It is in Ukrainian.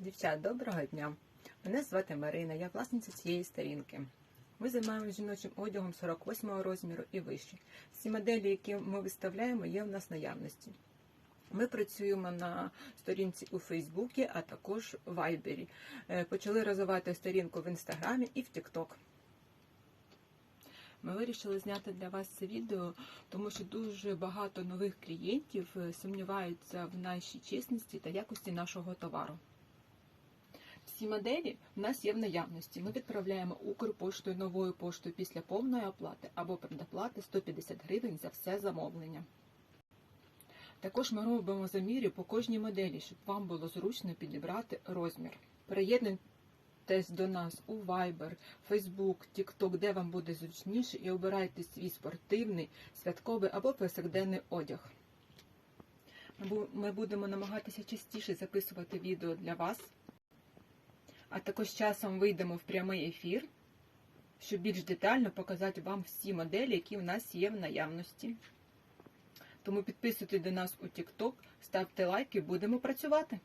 Дівчат, доброго дня! Мене звати Марина, я власниця цієї сторінки. Ми займаємося жіночим одягом 48 розміру і вище. Всі моделі, які ми виставляємо, є в нас наявності. Ми працюємо на сторінці у Фейсбуці, а також в Вайбері. Е, Почали розвивати сторінку в Інстаграмі і в Тікток. Ми вирішили зняти для вас це відео, тому що дуже багато нових клієнтів е, сумніваються в нашій чесності та якості нашого товару. Всі моделі в нас є в наявності. Ми відправляємо Укрпоштою новою поштою після повної оплати або предоплати 150 гривень за все замовлення. Також ми робимо заміри по кожній моделі, щоб вам було зручно підібрати розмір. Приєднуйтесь до нас у Viber, Facebook, TikTok, де вам буде зручніше, і обирайте свій спортивний, святковий або повсякденний одяг. Ми будемо намагатися частіше записувати відео для вас, а також часом вийдемо в прямий ефір, щоб більш детально показати вам всі моделі, які в нас є в наявності. Тому підписуйтесь до нас у TikTok, ставте лайки, будемо працювати.